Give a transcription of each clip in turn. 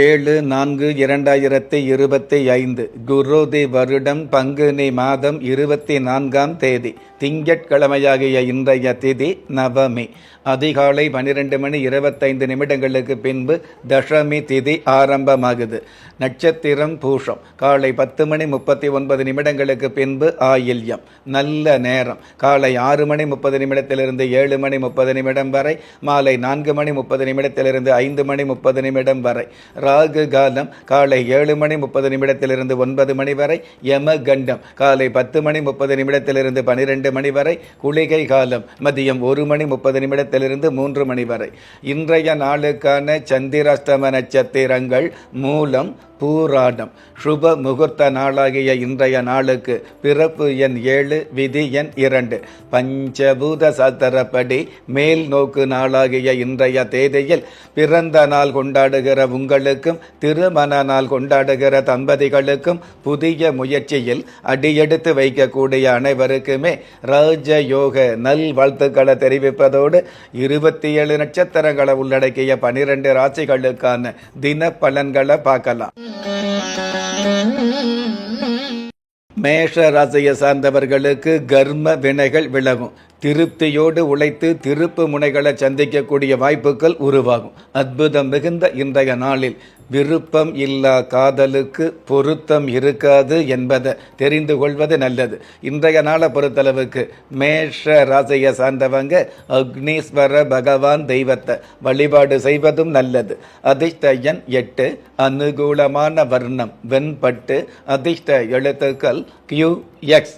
ஏழு நான்கு இரண்டாயிரத்தி இருபத்தி ஐந்து குரோதி வருடம் பங்குனி மாதம் இருபத்தி நான்காம் தேதி திங்கட்கிழமையாகிய இன்றைய திதி நவமி. அதிகாலை பன்னிரெண்டு மணி இருபத்தைந்து நிமிடங்களுக்கு பின்பு தசமி திதி ஆரம்பமாகுது. நட்சத்திரம் பூஷம். காலை பத்து மணி முப்பத்தி ஒன்பது நிமிடங்களுக்கு பின்பு ஆயில்யம். நல்ல நேரம். காலை ஆறு மணி முப்பது நிமிடத்திலிருந்து ஏழு மணி முப்பது நிமிடம் வரை மாலை நான்கு மணி முப்பது நிமிடத்திலிருந்து ஐந்து மணி முப்பது நிமிடம் வரை. ராகு காலம் காலை ஏழு மணி முப்பது நிமிடத்திலிருந்து ஒன்பது மணி வரை யம கண்டம் காலை பத்து மணி முப்பது நிமிடத்திலிருந்து பனிரெண்டு மணி வரை குளிகை காலம் மதியம் ஒரு மணி முப்பது நிமிடத்திலிருந்து மூன்று மணி வரை. இன்றைய நாளுக்கான சந்திராஷ்டம நட்சத்திரங்கள் மூலம் பூராடம் சுப முகூர்த்த நாளாகிய இன்றைய நாளுக்கு பிறப்பு எண் ஏழு விதி எண் இரண்டு. பஞ்சபூத சாஸ்திரப்படி மேல் நோக்கு நாளாகிய இன்றைய தேதியில் பிறந்த நாள் கொண்டாடுகிற உங்களுக்கும் திருமண நாள் கொண்டாடுகிற தம்பதிகளுக்கும் புதிய முயற்சியில் அடியெடுத்து வைக்கக்கூடிய அனைவருக்குமே ராஜயோக நல் வாழ்த்துக்களை தெரிவிப்பதோடு இருபத்தி ஏழு நட்சத்திரங்களை உள்ளடக்கிய பனிரெண்டு ராசிகளுக்கான தின பலன்களை பார்க்கலாம். மேஷ ராசியை சார்ந்தவர்களுக்கு கர்ம வினைகள் விலகும். திருப்தியோடு உழைத்து திருப்பு முனைகளை சந்திக்கக்கூடிய வாய்ப்புகள் உருவாகும். அற்புதம் மிகுந்த இன்றைய நாளில் விருப்பம் இல்லா காதலுக்கு பொருத்தம் இருக்காது என்பதை தெரிந்து கொள்வது நல்லது. இன்றைய நாளை பொறுத்தளவுக்கு மேஷ ராசியை சார்ந்தவங்க அக்னீஸ்வர பகவான் தெய்வத்தை வழிபாடு செய்வதும் நல்லது. அதிர்ஷ்ட எண் எட்டு அனுகூலமான வர்ணம் வெண்பட்டு அதிர்ஷ்ட எழுத்துக்கள் கியூ எக்ஸ்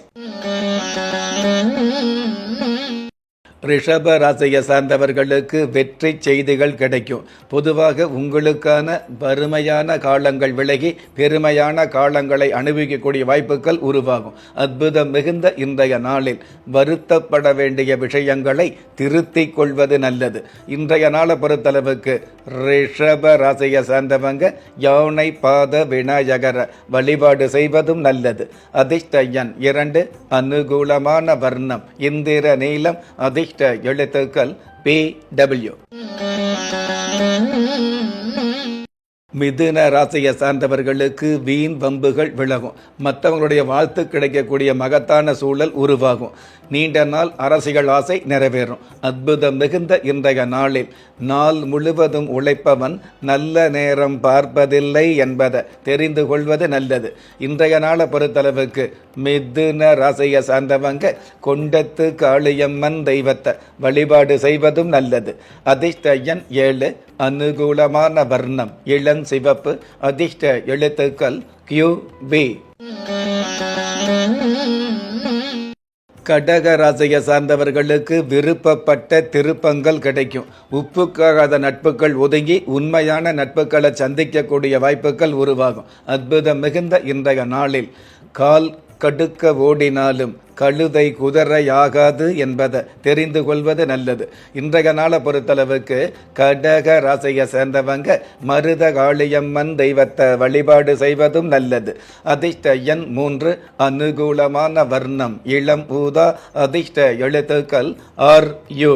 ரிஷப ராசியை சார்ந்தவர்களுக்கு வெற்றி செய்திகள் கிடைக்கும். பொதுவாக உங்களுக்கான வறுமையான காலங்கள் விலகி பெருமையான காலங்களை அனுபவிக்கக்கூடிய வாய்ப்புகள் உருவாகும். அற்புதம் மிகுந்த இன்றைய நாளில் வருத்தப்பட வேண்டிய விஷயங்களை திருத்திக் கொள்வது நல்லது. இன்றைய நாளை பொறுத்தளவுக்கு ரிஷப ராசியை சார்ந்தவங்க யானை பாத விநாயகர வழிபாடு செய்வதும் நல்லது. அதிர்ஷ்ட எண் இரண்டு அனுகூலமான வர்ணம் இந்திர நீளம் அதிர்ஷ்ட எழுத்துக்கள் பி டபிள்யூ மிதுன ராசியை சார்ந்தவர்களுக்கு வீண் வம்புகள் விலகும். மற்றவங்களுடைய வாழ்த்து கிடைக்கக்கூடிய மகத்தான சூழல் உருவாகும். நீண்ட நாள் அரசியல் ஆசை நிறைவேறும். அற்புதம் மிகுந்த இன்றைய நாளில் நாள் முழுவதும் உழைப்பவன் நல்ல நேரம் பார்ப்பதில்லை என்பதை தெரிந்து கொள்வது நல்லது. இன்றைய நாளை பொறுத்தளவுக்கு மிதுன ராசியை சார்ந்தவங்க கொண்டத்து காளியம்மன் தெய்வத்தை வழிபாடு செய்வதும் நல்லது. அதிர்ஷ்ட எண் ஏழு அனுகூலமான வர்ணம் இளம் சிவப்பு அதிர்ஷ்ட எழுத்துக்கள் கியூ பி கடக சார்ந்தவர்களுக்கு விருப்பப்பட்ட திருப்பங்கள் கிடைக்கும். உப்புக்காகாத நட்புகள் ஒதுங்கி உண்மையான நட்புகளை சந்திக்கக்கூடிய வாய்ப்புகள் உருவாகும். அற்புதம் மிகுந்த இன்றைய நாளில். கால் கடுக்க ஓடினாலும் கழுதை குதிரையாகாது என்பதை தெரிந்து கொள்வது நல்லது. இன்றைய நாளை பொறுத்தளவுக்கு கடக ராசியை சேர்ந்தவங்க மருத காளியம்மன் தெய்வத்தை வழிபாடு செய்வதும் நல்லது. அதிர்ஷ்ட எண் மூன்று அனுகூலமான வர்ணம் இளம் பூதா அதிர்ஷ்ட எழுத்துக்கள் ஆர் யு.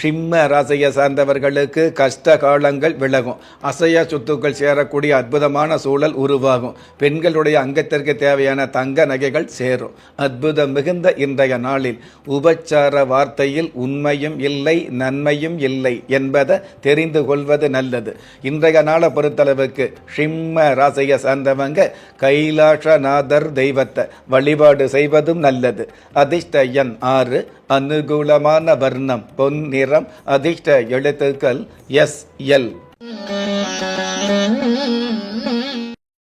சிம்ம ராசியை சார்ந்தவர்களுக்கு கஷ்ட காலங்கள் விலகும். அசைய சொத்துக்கள் சேரக்கூடிய அற்புதமான சூழல் உருவாகும். பெண்களுடைய அங்கத்திற்கு தேவையான தங்க நகைகள் சேரும். அற்புதம் மிகுந்த இன்றைய நாளில் உபச்சார வார்த்தையில் உண்மையும் இல்லை நன்மையும் இல்லை என்பதை தெரிந்து கொள்வது நல்லது. இன்றைய நாளை பொறுத்தளவுக்கு சிம்ம ராசியை சார்ந்தவங்க கைலாஷநாதர் தெய்வத்தை வழிபாடு செய்வதும் நல்லது. அதிர்ஷ்ட எண் ஆறு அனுகூலமான வர்ணம் பொன் நிறம் அதிர்ஷ்ட எழுத்துக்கள் எஸ் எல்.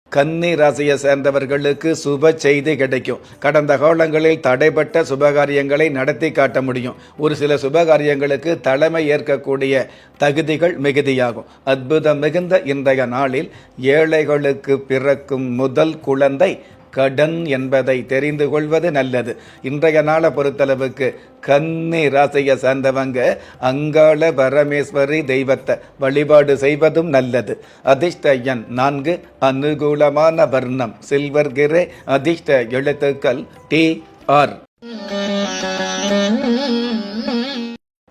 கன்னி ராசியை சேர்ந்தவர்களுக்கு சுப செய்தி கிடைக்கும். கடந்த காலங்களில் தடைப்பட்ட சுபகாரியங்களை நடத்தி காட்ட முடியும். ஒரு சில சுபகாரியங்களுக்கு தலைமை ஏற்கக்கூடிய தகுதிகள் மிகுதியாகும். அற்புதம் மிகுந்த இன்றைய நாளில் ஏழைகளுக்கு பிறக்கும் முதல் குழந்தை கடன் என்பதை தெரிந்து கொள்வது நல்லது. இன்றைய நாளை பொறுத்தளவுக்கு கன்னி ராசியை சார்ந்தவங்க அங்காள பரமேஸ்வரி தெய்வத்தை வழிபாடு செய்வதும் நல்லது. அதிர்ஷ்ட எண் நான்கு அனுகூலமான வர்ணம் சில்வர் கிரே அதிர்ஷ்ட எழுத்துக்கள் டி ஆர்.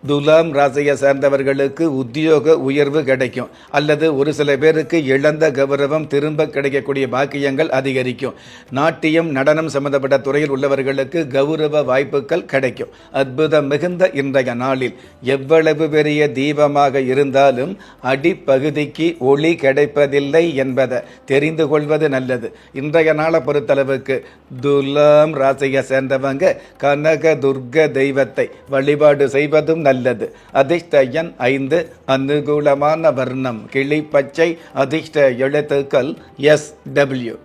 துலாம் ராசியை சேர்ந்தவர்களுக்கு உத்தியோக உயர்வு கிடைக்கும். அல்லது ஒரு சில பேருக்கு இழந்த கௌரவம் திரும்ப கிடைக்கக்கூடிய பாக்கியங்கள் அதிகரிக்கும். நாட்டியம் நடனம் சம்பந்தப்பட்ட துறையில் உள்ளவர்களுக்கு கௌரவ வாய்ப்புகள் கிடைக்கும். அற்புதம் மிகுந்த இன்றைய நாளில் எவ்வளவு பெரிய தீபமாக இருந்தாலும் அடிப்பகுதிக்கு ஒளி கிடைப்பதில்லை என்பதை தெரிந்து கொள்வது நல்லது. இன்றைய நாளை பொறுத்தளவுக்கு துலாம் ராசியை சேர்ந்தவங்க கனக துர்க தெய்வத்தை வழிபாடு செய்வதும் நல்லது அதிர்ஷ்ட எண் ஐந்து அனுகூலமான வர்ணம். கிளி பச்சை அதிர்ஷ்ட எழுத்துக்கள் எஸ் டபிள்யூ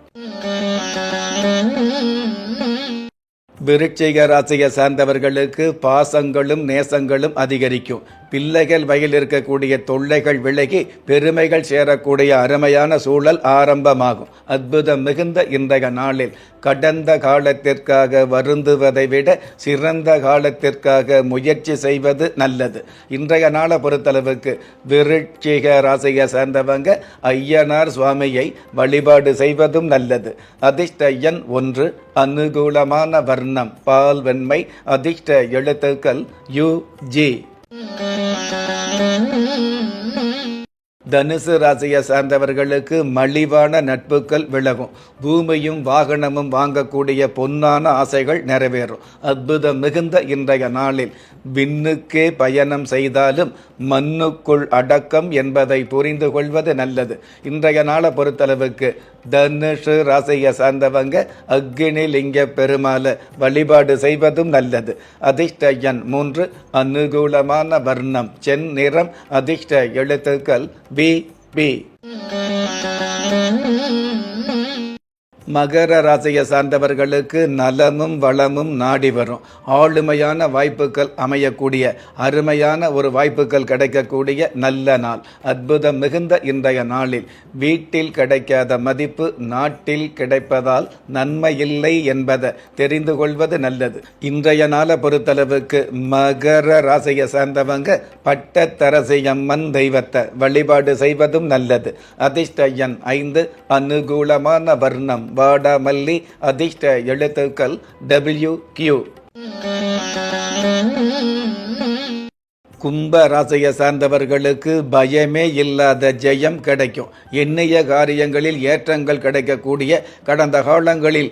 விருச்சிக ராசியை சார்ந்தவர்களுக்கு பாசங்களும் நேசங்களும் அதிகரிக்கும். பிள்ளைகள் வகையில் இருக்கக்கூடிய தொல்லைகள் விலகி பெருமைகள் சேரக்கூடிய அருமையான சூழல் ஆரம்பமாகும். அற்புதம் மிகுந்த இன்றைய நாளில் கடந்த காலத்திற்காக வருந்துவதை விட சிறந்த காலத்திற்காக முயற்சி செய்வது நல்லது. இன்றைய நாளை பொறுத்தளவுக்கு விருட்சிக ராசியை சேர்ந்தவங்க ஐயனார் சுவாமியை வழிபாடு செய்வதும் நல்லது. அதிர்ஷ்ட எண் ஒன்று அனுகூலமான வர்ணம் பால் வெண்மை அதிர்ஷ்ட எழுத்துக்கள் யு ஜி. Mm-hmm. தனுசு ராசியை சார்ந்தவர்களுக்கு மலிவான நட்புகள் விலகும். பூமியும் வாகனமும் வாங்கக்கூடிய பொன்னான ஆசைகள் நிறைவேறும். அற்புதம் மிகுந்த இன்றைய நாளில் விண்ணுக்கே பயணம் செய்தாலும் மண்ணுக்குள் அடக்கம் என்பதை புரிந்து கொள்வது நல்லது. இன்றைய நாளை பொறுத்தளவுக்கு தனுஷு ராசியை சார்ந்தவங்க அக்னி லிங்க பெருமாளை வழிபாடு செய்வதும் நல்லது. அதிர்ஷ்ட எண் மூன்று அனுகூலமான வர்ணம் செந்நிறம் அதிர்ஷ்ட எழுத்துக்கள் பி பி மகர ராசியை சார்ந்தவர்களுக்கு நலமும் வளமும் நாடி வரும். ஆளுமையான வாய்ப்புகள் அமையக்கூடிய அருமையான ஒரு வாய்ப்புகள் கிடைக்கக்கூடிய நல்ல நாள். அற்புதம் மிகுந்த இன்றைய நாளில் வீட்டில் கிடைக்காத மதிப்பு நாட்டில் கிடைப்பதால் நன்மை இல்லை என்பதை தெரிந்து கொள்வது நல்லது. இன்றைய நாளை பொறுத்தளவுக்கு மகர ராசியை சார்ந்தவங்க பட்டத்தரசியம்மன் தெய்வத்தை வழிபாடு செய்வதும் நல்லது. அதிர்ஷ்ட எண் ஐந்து அனுகூலமான வர்ணம். வாடாமல்லி அதிர்ஷ்ட எழுத்துக்கள் டபிள்யூ கியூ கும்ப ராசியை சார்ந்தவர்களுக்கு பயமே இல்லாத ஜெயம் கிடைக்கும். எண்ணிய காரியங்களில் ஏற்றங்கள் கிடைக்கக்கூடிய கடந்த காலங்களில்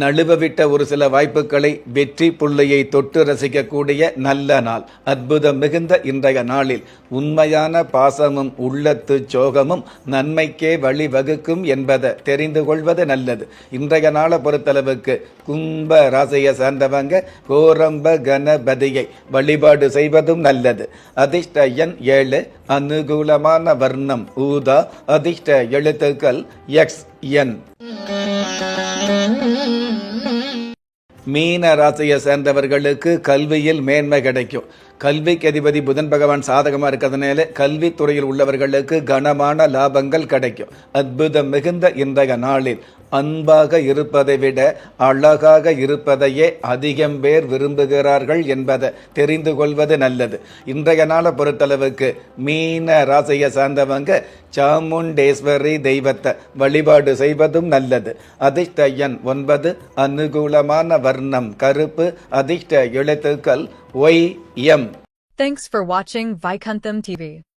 நழுவவிட்ட ஒரு சில வாய்ப்புகளை வெற்றி புள்ளியை தொட்டு ரசிக்கக்கூடிய நல்ல நாள். அற்புதம் மிகுந்த இன்றைய நாளில் உண்மையான பாசமும் உள்ளத்து சோகமும் நன்மைக்கே வழிவகுக்கும் என்பதை தெரிந்து கொள்வது நல்லது. இன்றைய நாளை பொறுத்தளவுக்கு கும்ப ராசியை சார்ந்தவங்க கோரம்ப கணபதியை வழிபாடு செய்வதும் நல்லது. அதிர்ஷ்ட எண் ஏழு அனுகூலமான வர்ணம் ஊதா அதிர்ஷ்ட எழுத்துக்கள் எக்ஸ் என் மீன ராசியை சேர்ந்தவர்களுக்கு கல்வியில் மேன்மை கிடைக்கும். கல்விக்கு அதிபதி புதன் பகவான் சாதகமாக இருக்கிறதுனால கல்வித்துறையில் உள்ளவர்களுக்கு கனமான லாபங்கள் கிடைக்கும். அற்புதம் மிகுந்த இன்றைய நாளில். அன்பாக இருப்பதை விட அழகாக இருப்பதையே அதிகம் பேர் விரும்புகிறார்கள் என்பதை தெரிந்து கொள்வது நல்லது. இன்றைய நாளை பொறுத்தளவுக்கு மீன ராசியை சார்ந்தவங்க சாமுண்டேஸ்வரி தெய்வத்தை வழிபாடு செய்வதும் நல்லது. அதிர்ஷ்ட எண் ஒன்பது அனுகூலமான வர்ணம் கருப்பு அதிர்ஷ்ட எழுத்துக்கள் Y M. Thanks for watching Vaikuntham TV.